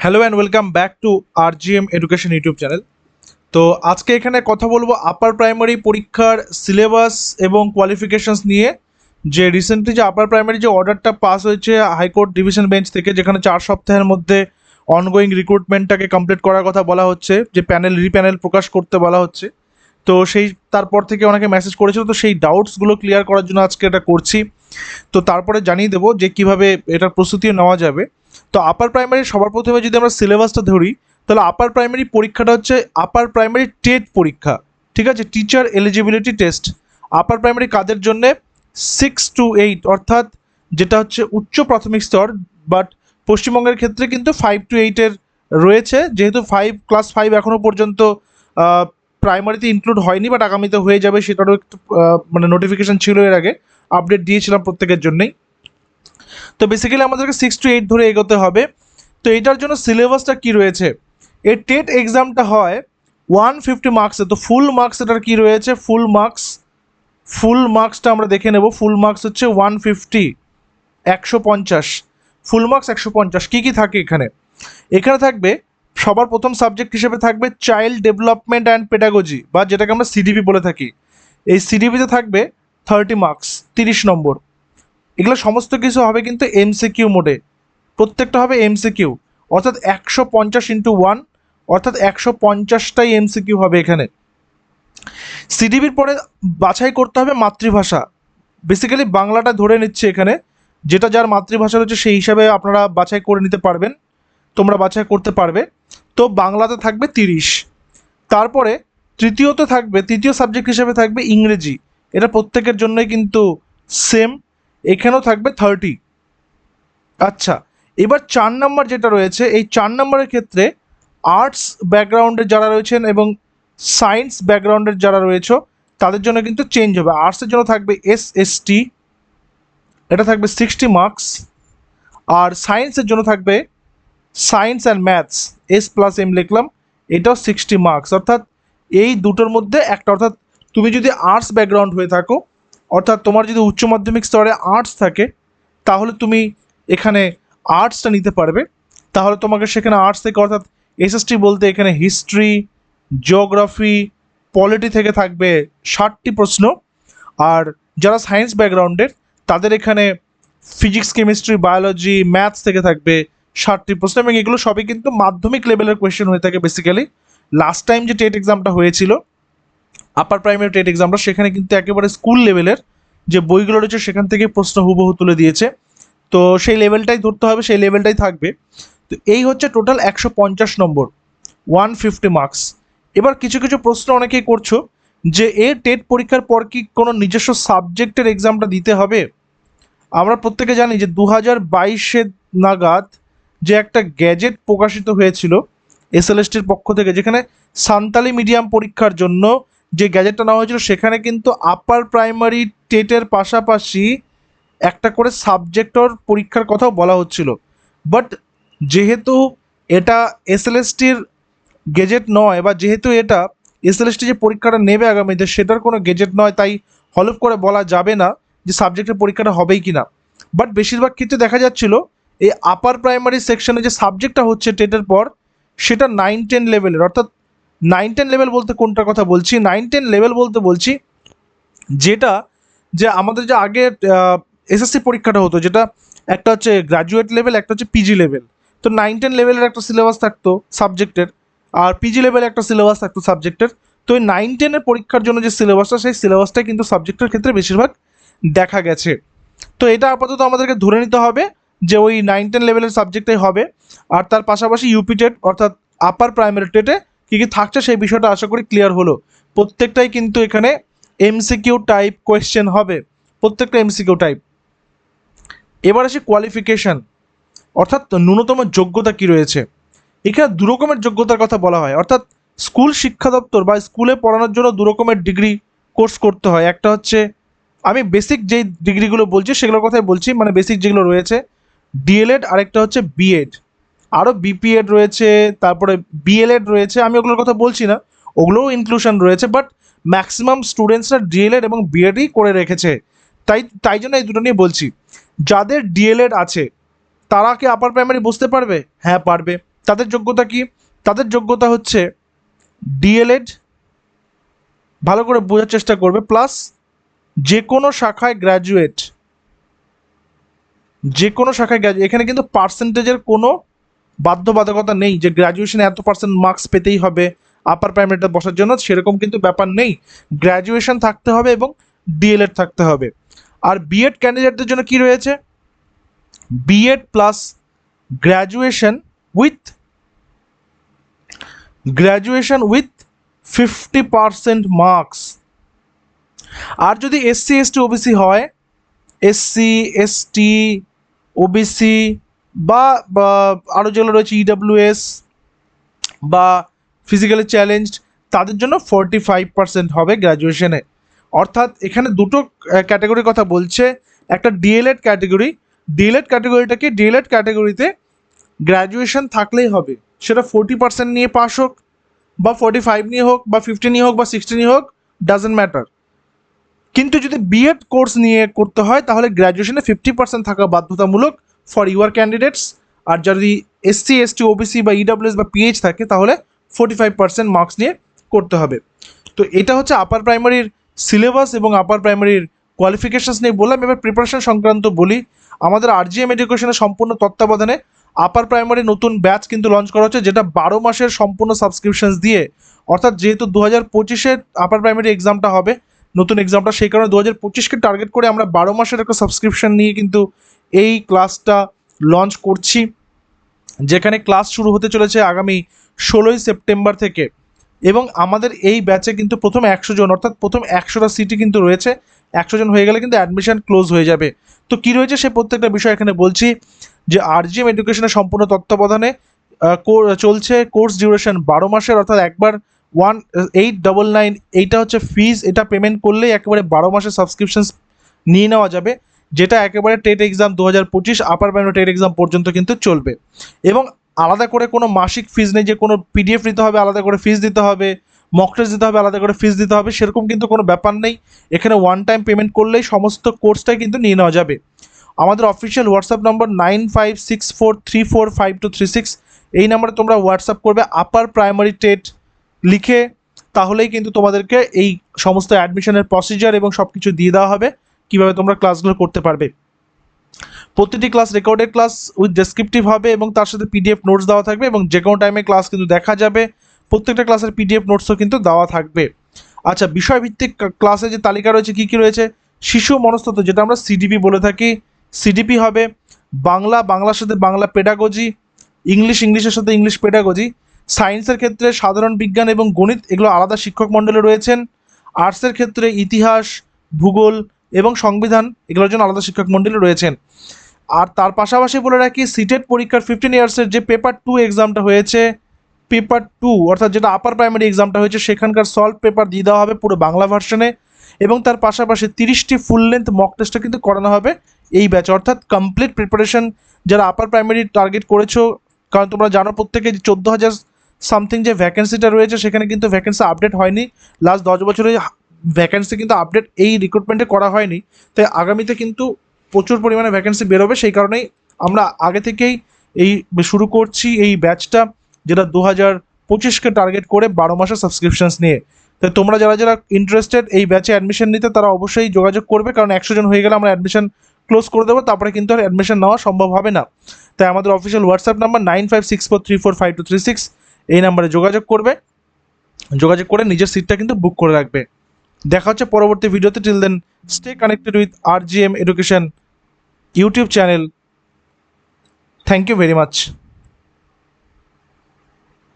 Hello and welcome back to R G M education YouTube channel তো আজকে এখানে কথা বলব আপার প্রাইমারি পরীক্ষার সিলেবাস এবং কোয়ালিফিকেশনস নিয়ে। যে রিসেন্টলি যে আপার প্রাইমারি যে অর্ডারটা পাস হয়েছে হাইকোর্ট ডিভিশন বেঞ্চ থেকে, যেখানে চার সপ্তাহের মধ্যে অনগোয়িং রিক্রুটমেন্টটাকে কমপ্লিট করার কথা বলা হচ্ছে, যে প্যানেল রিপ্যানেল প্রকাশ করতে বলা হচ্ছে। তো সেই, তারপর থেকে অনেকে মেসেজ করেছিল, তো সেই ডাউটসগুলো ক্লিয়ার করার জন্য আজকে এটা করছি। তো তারপরে জানিয়ে দেবো যে কীভাবে এটার প্রস্তুতিও নেওয়া যাবে। তো আপার প্রাইমারি সবার প্রথমে যদি আমরা সিলেবাসটা ধরি, তাহলে আপার প্রাইমারি পরীক্ষাটা হচ্ছে আপার প্রাইমারি টেট পরীক্ষা, ঠিক আছে? Teacher eligibility test upper primary কাদের জন্যে? সিক্স টু এইট অর্থাৎ যেটা হচ্ছে উচ্চ প্রাথমিক স্তর বাট পশ্চিমবঙ্গের ক্ষেত্রে কিন্তু ফাইভ টু এইটের রয়েছে, যেহেতু ফাইভ ক্লাস ফাইভ এখনও পর্যন্ত প্রাইমারিতে ইনক্লুড হয়নি বাট আগামীতে হয়ে যাবে, সেটারও একটু মানে নোটিফিকেশন ছিল এর আগে আপডেট দিয়েছিলাম প্রত্যেকের জন্যই। তো বেসিক্যালি আমাদেরকে সিক্স টু এইট ধরে এগোতে হবে। তো এটার জন্য সিলেবাসটা কি রয়েছে? এর টেট এক্সামটা হয় ওয়ান ফিফটি মার্কসে তো ফুল মার্কস এটার কি রয়েছে? ফুল মার্কস ফুল মার্কসটা আমরা দেখে নেব। ফুল মার্কস হচ্ছে ওয়ান ফিফটি একশো পঞ্চাশ। ফুল মার্কস একশো পঞ্চাশ। কী কী থাকে এখানে? এখানে থাকবে, সবার প্রথম সাবজেক্ট হিসেবে থাকবে চাইল্ড ডেভেলপমেন্ট অ্যান্ড পেডাগজি বা যেটাকে আমরা সিডিপি বলে থাকি। এই সিডিপিতে থাকবে থার্টি মার্কস তিরিশ নম্বর। এগুলো সমস্ত কিছু হবে কিন্তু এমসিকিউ মোডে প্রত্যেকটা হবে এমসিকিউ অর্থাৎ একশো পঞ্চাশ ইন্টু ওয়ান অর্থাৎ একশো পঞ্চাশটাই এমসিকিউ হবে এখানে। সিডিবির পরে বাছাই করতে হবে মাতৃভাষা। বেসিক্যালি বাংলাটা ধরে নিচ্ছে এখানে, যেটা যার মাতৃভাষা রয়েছে সেই হিসাবে আপনারা বাছাই করে নিতে পারবেন, তোমরা বাছাই করতে পারবে। তো বাংলাতে থাকবে তিরিশ। তারপরে তৃতীয়তে থাকবে, তৃতীয় সাবজেক্ট হিসেবে থাকবে ইংরেজি। এটা প্রত্যেকের জন্যই কিন্তু সেম এখানেও থাকবে থার্টি আচ্ছা এবার চার নাম্বার যেটা রয়েছে, এই চার নম্বরের ক্ষেত্রে আর্টস ব্যাকগ্রাউন্ডের যারা রয়েছেন এবং সায়েন্স ব্যাকগ্রাউন্ডের যারা রয়েছে, তাদের জন্য কিন্তু চেঞ্জ হবে। আর্টসের জন্য থাকবে এস এস টি এটা থাকবে সিক্সটি মার্কস আর সায়েন্সের জন্য থাকবে science and maths S plus M লিখলাম, এটাও সিক্সটি মার্কস অর্থাৎ এই দুটোর মধ্যে একটা, অর্থাৎ তুমি যদি আর্টস ব্যাকগ্রাউন্ড হয়ে থাকো অর্থাৎ তোমার যদি উচ্চ মাধ্যমিক স্তরে আর্টস থাকে, তাহলে তুমি এখানে আর্টসটা নিতে পারবে। তাহলে তোমাকে সেখানে আর্টস থেকে অর্থাৎ এসএসটি বলতে এখানে হিস্ট্রি জিওগ্রাফি পলিটি থেকে থাকবে ষাটটি প্রশ্ন। আর যারা সায়েন্স ব্যাকগ্রাউন্ডের তাদের এখানে ফিজিক্স কেমিস্ট্রি বায়োলজি ম্যাথস থেকে থাকবে ষাটটি প্রশ্ন এবং এগুলো সবই কিন্তু মাধ্যমিক লেভেলের কোয়েশ্চেন হয়ে থাকে বেসিক্যালি লাস্ট টাইম যে টেট এক্সামটা হয়েছিল আপার প্রাইমারি টেট এক্সামটা সেখানে কিন্তু একেবারে স্কুল লেভেলের যে বইগুলো রয়েছে, সেখান থেকে প্রশ্ন হুবহু তুলে দিয়েছে। তো সেই লেভেলটাই ধরতে হবে, সেই লেভেলটাই থাকবে। তো এই হচ্ছে টোটাল একশো পঞ্চাশ নম্বর ওয়ান ফিফটি মার্কস এবার কিছু কিছু প্রশ্ন অনেকেই করছ যে এ টেট পরীক্ষার পর কি কোনো নিজস্ব সাবজেক্টের এক্সামটা দিতে হবে? আমরা প্রত্যেকে জানি যে দু হাজার বাইশের নাগাদ যে একটা গ্যাজেট প্রকাশিত হয়েছিল, এসএলএসটির পক্ষ থেকে, যেখানে সান্তালি মিডিয়াম পরীক্ষার জন্য যে গ্যাজেটটা নেওয়া হয়েছিল, সেখানে কিন্তু আপার প্রাইমারি টেটের পাশাপাশি একটা করে সাবজেক্টর পরীক্ষার কথাও বলা হচ্ছিল। বাট যেহেতু এটা এসএলএসটির গেজেট নয় বা যেহেতু এটা এসএলএসটি যে পরীক্ষাটা নেবে আগামীতে সেটার কোনো গেজেট নয়, তাই হলফ করে বলা যাবে না যে সাবজেক্টের পরীক্ষাটা হবেই কি না বাট বেশিরভাগ ক্ষেত্রে দেখা যাচ্ছিল, এই আপার প্রাইমারি সেকশনে যে সাবজেক্টটা হচ্ছে টেটের পর, সেটা নাইন টেন লেভেলের অর্থাৎ নাইন টেন লেভেল বলতে কোনটার কথা বলছি? নাইন টেন লেভেল বলতে বলছি, যেটা যে আমাদের যে আগে এসএসসি পরীক্ষাটা হতো, যেটা একটা হচ্ছে গ্রাজুয়েট লেভেল একটা হচ্ছে পিজি লেভেল তো নাইন টেন লেভেলের একটা সিলেবাস থাকতো সাবজেক্টের আর পিজি লেভেলে একটা সিলেবাস থাকতো সাবজেক্টের তো ওই নাইন টেনের পরীক্ষার জন্য যে সিলেবাসটা সেই সিলেবাসটাই কিন্তু সাবজেক্টের ক্ষেত্রে বেশিরভাগ দেখা গেছে। তো এটা আপাতত আমাদেরকে ধরে নিতে হবে যে ওই নাইন টেন লেভেলের সাবজেক্টই হবে, আর তার পাশাপাশি ইউপি টেট, অর্থাৎ আপার প্রাইমারি টেটে কী কী থাকছে সেই বিষয়টা আশা করি ক্লিয়ার হলো। প্রত্যেকটাই কিন্তু এখানে এমসিকিউ টাইপ কোয়েশ্চেন হবে। প্রত্যেকটা এমসিকিউ টাইপ এবার আসি কোয়ালিফিকেশন অর্থাৎ ন্যূনতম যোগ্যতা কি রয়েছে? এখানে দু রকমের যোগ্যতার কথা বলা হয়। অর্থাৎ স্কুল শিক্ষা দপ্তর বা স্কুলে পড়ানোর জন্য দু রকমের ডিগ্রি কোর্স করতে হয়। একটা হচ্ছে, আমি বেসিক যেই ডিগ্রিগুলো বলছি, সেগুলোর কথাই বলছি মানে বেসিক যেগুলো রয়েছে ডিএলএড আরেকটা হচ্ছে বিএড আরও বিপিএড রয়েছে, তারপরে বিএলএড রয়েছে, আমি ওগুলোর কথা বলছি না, ওগুলোও ইনক্লুশন রয়েছে বাট ম্যাক্সিমাম স্টুডেন্টসরা ডিএলএড এবং বিএডই করে রেখেছে। তাই তাই জন্য এই দুটো নিয়ে বলছি। যাদের ডিএলএড আছে, তারা কি আপার প্রাইমারি বুঝতে পারবে? হ্যাঁ পারবে। তাদের যোগ্যতা কি? তাদের যোগ্যতা হচ্ছে ডিএলএড ভালো করে বোঝার চেষ্টা করবে প্লাস যে কোনো শাখায় গ্র্যাজুয়েট যে কোনো শাখায় গ্র্যাজুয়েট এখানে কিন্তু পার্সেন্টেজের কোনো বাধ্যবাধকতা নেই যে গ্র্যাজুয়েশনে এত পার্সেন্ট মার্কস পেতেই হবে আপার প্রাইমারিতে বসার জন্য, সেরকম কিন্তু ব্যাপার নেই। গ্র্যাজুয়েশন থাকতে হবে এবং ডিএলএড থাকতে হবে। আর বিএড ক্যান্ডিডেটদের জন্য কি রয়েছে? BEd plus graduation with graduation with fifty percent marks আর যদি এসসি এসটি ওবিসি হয় এসসি এসটি ওবিসি বা আরও যেগুলো রয়েছে ইডাব্লিউএস বা ফিজিক্যালি চ্যালেঞ্জড তাদের জন্য ফোরটি ফাইভ পার্সেন্ট হবে গ্র্যাজুয়েশনে অর্থাৎ এখানে দুটো ক্যাটাগরির কথা বলছে। একটা ডিএলএড ক্যাটাগরি ডিএলএড ক্যাটাগরিটাকে ডিএলএড ক্যাটাগরিতে গ্র্যাজুয়েশন থাকলেই হবে। সেটা ফোরটি পার্সেন্ট নিয়ে পাস হোক, বা ফোরটি ফাইভ নিয়ে হোক, বা ফিফটি নিয়ে হোক, বা সিক্সটি নিয়ে হোক ডাজেন্ট ম্যাটার কিন্তু যদি বিএড কোর্স নিয়ে করতে হয়, তাহলে গ্র্যাজুয়েশনে ফিফটি পার্সেন্ট থাকা বাধ্যতামূলক ফর ইউর ক্যান্ডিডেটস আর যদি এসসি এসটি ওবিসি বা ইডাব্লিউএস বা পিএইচ থাকে, তাহলে ফোর্টি ফাইভ পার্সেন্ট মার্কস নিয়ে করতে হবে। তো এটা হচ্ছে আপার প্রাইমারির সিলেবাস এবং আপার প্রাইমারির কোয়ালিফিকেশনস নিয়ে বললাম। এবার প্রিপারেশন সংক্রান্ত বলি। আমাদের আরজিএম এডুকেশনের সম্পূর্ণ তত্ত্বাবধানে আপার প্রাইমারি নতুন ব্যাচ কিন্তু লঞ্চ করা হচ্ছে, যেটা বারো মাসের সম্পূর্ণ সাবস্ক্রিপশনস দিয়ে। অর্থাৎ যেহেতু দু হাজার পঁচিশে আপার প্রাইমারি এক্সামটা হবে, নতুন এক্সামটা সেই কারণে দু হাজার পঁচিশকে টার্গেট করে আমরা বারো মাসের একটা সাবস্ক্রিপশন নিয়ে কিন্তু এই ক্লাসটা লঞ্চ করছি। যেখানে ক্লাস শুরু হতে চলেছে আগামী ষোলোই সেপ্টেম্বর থেকে। এবং আমাদের এই ব্যাচে কিন্তু প্রথম একশো জন, অর্থাৎ প্রথম একশোটা সিটি কিন্তু রয়েছে। একশো জন হয়ে গেলে কিন্তু অ্যাডমিশন ক্লোজ হয়ে যাবে। তো কী রয়েছে সে প্রত্যেকটা বিষয় এখানে বলছি, যে আরজিএম এডুকেশনের সম্পূর্ণ তত্ত্বাবধানে চলছে কোর্স ডিউরেশন বারো মাসের, অর্থাৎ একবার ওয়ান এইট ডবল নাইন এইটা হচ্ছে ফিজ এটা পেমেন্ট করলেই একেবারে বারো মাসের সাবস্ক্রিপশনস নিয়ে নেওয়া যাবে। যেটা একেবারে টেট এক্সাম দু হাজার পঁচিশ আপার প্রাইমারি টেট এক্সাম পর্যন্ত কিন্তু চলবে। এবং আলাদা করে কোনো মাসিক ফিজ নেই যে কোনো পিডিএফ নিতে হবে, আলাদা করে ফিজ দিতে হবে মক টেস্ট দিতে হবে, আলাদা করে ফিজ দিতে হবে, সেরকম কিন্তু কোনো ব্যাপার নেই। এখানে ওয়ান টাইম পেমেন্ট করলেই সমস্ত কোর্সটাই কিন্তু নিয়ে নেওয়া যাবে। আমাদের official WhatsApp number nine five six four three four five two three six এই নাম্বারে তোমরা হোয়াটসঅ্যাপ করবে আপার প্রাইমারি টেট লিখে, তাহলেই কিন্তু তোমাদেরকে এই সমস্ত অ্যাডমিশনের প্রসিজার এবং সব কিছু দিয়ে দেওয়া হবে। কীভাবে তোমরা ক্লাসগুলো করতে পারবে। প্রতিটি class recorded class with descriptive হবে এবং তার সাথে পিডিএফ নোটস দেওয়া থাকবে এবং যে কোনো টাইমে ক্লাস কিন্তু দেখা যাবে। প্রত্যেকটা ক্লাসের পিডিএফ নোটসও কিন্তু দেওয়া থাকবে। আচ্ছা বিষয়ভিত্তিক ক্লাসে যে তালিকা রয়েছে, কী কী রয়েছে? শিশু মনস্তত্ত্ব যেটা আমরা সিডিপি বলে থাকি। সিডিপি হবে বাংলা, বাংলার সাথে বাংলা পেডাগজি ইংলিশ ইংলিশের সাথে ইংলিশ পেডাগজি সায়েন্সের ক্ষেত্রে সাধারণ বিজ্ঞান এবং গণিত, এগুলো আলাদা শিক্ষক মণ্ডলে রয়েছেন। আর্টসের ক্ষেত্রে ইতিহাস, ভূগোল এবং সংবিধান, এগুলোর জন্য আলাদা শিক্ষক মণ্ডলী রয়েছেন। আর তার পাশাপাশি বলে রাখি, সিটেট পরীক্ষার ফিফটিন ইয়ার্সের যে পেপার টু এক্সামটা হয়েছে পেপার টু অর্থাৎ যেটা আপার প্রাইমারি এক্সামটা হয়েছে, সেখানকার সলভ পেপার দিয়ে দেওয়া হবে পুরো বাংলা ভার্সনে এবং তার পাশাপাশি তিরিশটি ফুল লেন্থ মক টেস্টটা কিন্তু করানো হবে এই ব্যাচ অর্থাৎ কমপ্লিট প্রিপারেশন যারা আপার প্রাইমারি টার্গেট করেছ, কারণ তোমরা জানো প্রত্যেকে চোদ্দ হাজার সামথিং যে ভ্যাকেন্সিটা রয়েছে, সেখানে কিন্তু ভ্যাকেন্সি আপডেট হয়নি। লাস্ট দশ বছরে ভ্যাকেন্সি কিন্তু আপডেট এই রিক্রুটমেন্টে করা হয়নি। তাই আগামীতে কিন্তু প্রচুর পরিমাণে ভ্যাকেন্সি বেরোবে। সেই কারণেই আমরা আগে থেকেই এই শুরু করছি এই ব্যাচটা যেটা দু হাজার পঁচিশকে টার্গেট করে বারো মাসের সাবস্ক্রিপশনস নিয়ে। তাই তোমরা যারা যারা ইন্টারেস্টেড এই ব্যাচে অ্যাডমিশন নিতে, তারা অবশ্যই যোগাযোগ করবে। কারণ একশো জন হয়ে গেলে আমরা অ্যাডমিশন ক্লোজ করে দেবো। তারপরে কিন্তু আর অ্যাডমিশন নেওয়া সম্ভব হবে না। তাই আমাদের official WhatsApp number nine five six four three four five two three six এই নাম্বারে যোগাযোগ করবে। যোগাযোগ করে নিজের সিটটা কিন্তু বুক করে রাখবে। দেখা হচ্ছে পরবর্তী ভিডিওতে। Till then stay connected with R G M education YouTube channel thank you very much